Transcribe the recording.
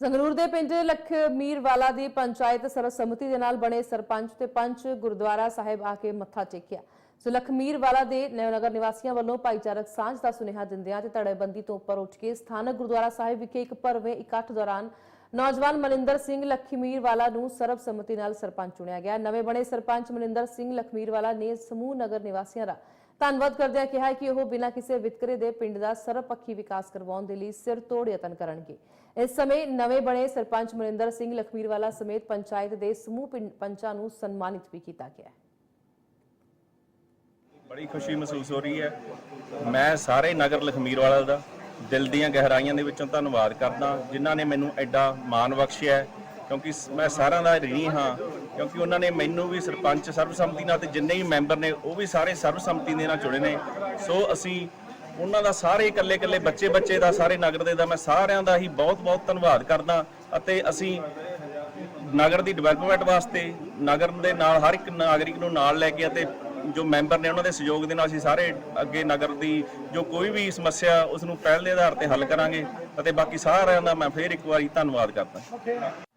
ਸੰਗਰੂਰ ਦੇ ਪਿੰਡ ਲਖਮੀਰਵਾਲਾ ਦੀ ਪੰਚਾਇਤ ਸਰਬਸੰਮਤੀ ਦੇ ਨਾਲ ਬਣੇ ਸਰਪੰਚ ਤੇ ਪੰਚ ਗੁਰਦੁਆਰਾ ਸਾਹਿਬ ਆ ਕੇ ਮੱਥਾ ਟੇਕਿਆ। ਸੋ ਲਖਮੀਰਵਾਲਾ ਦੇ ਨਵਨਗਰ ਨਿਵਾਸੀਆਂ ਵੱਲੋਂ ਭਾਈਚਾਰਕ ਸਾਂਝ ਦਾ ਸੁਨੇਹਾ ਦਿੰਦਿਆਂ ਤੇ ਧੜੇਬੰਦੀ ਤੋਂ ਉੱਪਰ ਉੱਠ ਕੇ ਸਥਾਨਕ ਗੁਰਦੁਆਰਾ ਸਾਹਿਬ ਵਿਖੇ ਇੱਕ ਭਰਵੇਂ ਇਕੱਠ ਦੌਰਾਨ ਨੌਜਵਾਨ ਮਨਿੰਦਰ ਸਿੰਘ ਲਖਮੀਰਵਾਲਾ ਨੂੰ ਸਰਬਸੰਮਤੀ ਨਾਲ ਸਰਪੰਚ ਚੁਣਿਆ ਗਿਆ। ਨਵੇਂ ਬਣੇ ਸਰਪੰਚ ਮਨਿੰਦਰ ਸਿੰਘ ਲਖਮੀਰਵਾਲਾ ਨੇ ਸਮੂਹ ਨਗਰ ਨਿਵਾਸੀਆਂ ਦਾ ਧੰਨਵਾਦ ਕਰਦਿਆਂ ਕਿਹਾ ਕਿ ਉਹ ਬਿਨਾਂ ਕਿਸੇ ਵਿਤਕਰੇ ਦੇ ਪਿੰਡ ਦਾ ਸਰਬਪੱਖੀ ਵਿਕਾਸ ਕਰਵਾਉਣ ਦੇ ਲਈ ਸਿਰ ਤੋੜ ਯਤਨ ਕਰਨਗੇ। ਇਸ ਸਮੇਂ ਨਵੇਂ ਬਣੇ ਸਰਪੰਚ ਮਨਿੰਦਰ ਸਿੰਘ ਲਖਮੀਰਵਾਲਾ ਸਮੇਤ ਪੰਚਾਇਤ ਦੇ ਸਮੂਹ ਪਿੰਡ- ਪੰਚਾਂ ਨੂੰ ਸਨਮਾਨਿਤ ਵੀ ਕੀਤਾ ਗਿਆ ਬੜੀ ਖੁਸ਼ੀ ਮਹਿਸੂਸ ਹੋ ਰਹੀ ਹੈ। ਮੈਂ ਸਾਰੇ ਨਗਰ ਲਖਮੀਰਵਾਲਾ ਦਾ ਦਿਲ ਦੀਆਂ ਗਹਿਰਾਈਆਂ ਦੇ ਵਿੱਚੋਂ ਧੰਨਵਾਦ ਕਰਦਾ, ਜਿਨ੍ਹਾਂ ਨੇ ਮੈਨੂੰ ਐਡਾ ਮਾਣ ਬਖਸ਼ਿਆ ਕਿਉਂਕਿ ਮੈਂ ਸਾਰਿਆਂ ਦਾ ঋਣੀ ਹਾਂ, ਕਿਉਂਕਿ ਉਹਨਾਂ ਨੇ ਮੈਨੂੰ ਵੀ ਸਰਪੰਚ ਸਰਬਸੰਮਤੀ ਨਾਲ ਤੇ ਜਿੰਨੇ ਵੀ ਮੈਂਬਰ ਨੇ, ਉਹ ਵੀ ਸਾਰੇ ਸਰਬਸੰਮਤੀ ਦੇ ਨਾਲ ਚੁਣੇ ਨੇ। ਸੋ ਅਸੀਂ ਉਹਨਾਂ ਦਾ ਸਾਰੇ ਇਕੱਲੇ ਇਕੱਲੇ ਬੱਚੇ ਬੱਚੇ ਦਾ, ਸਾਰੇ ਨਗਰ ਦੇ ਦਾ ਮੈਂ ਸਾਰਿਆਂ ਦਾ ਹੀ ਬਹੁਤ ਬਹੁਤ ਧੰਨਵਾਦ ਕਰਦਾ ਅਤੇ ਅਸੀਂ ਨਗਰ ਦੀ ਡਿਵੈਲਪਮੈਂਟ ਵਾਸਤੇ, ਨਗਰ ਦੇ ਨਾਲ ਹਰ ਇੱਕ ਨਾਗਰਿਕ ਨੂੰ ਨਾਲ ਲੈ ਕੇ ਅਤੇ ਜੋ ਮੈਂਬਰ ਨੇ ਉਹਨਾਂ ਦੇ ਸਹਿਯੋਗ ਦੇ ਨਾਲ ਅਸੀਂ ਸਾਰੇ ਅੱਗੇ ਨਗਰ ਦੀ ਜੋ ਕੋਈ ਵੀ ਸਮੱਸਿਆ ਉਸ ਨੂੰ ਪਹਿਲ ਦੇ ਆਧਾਰ ਤੇ ਹੱਲ ਕਰਾਂਗੇ ਅਤੇ ਬਾਕੀ ਸਾਰਿਆਂ ਦਾ ਮੈਂ ਫੇਰ ਇੱਕ ਵਾਰੀ ਧੰਨਵਾਦ ਕਰਦਾ।